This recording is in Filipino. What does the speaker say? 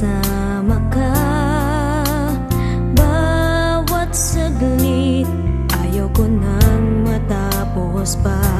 ako kasama ka. Bawat saglit Ayaw ko nang matapos pa.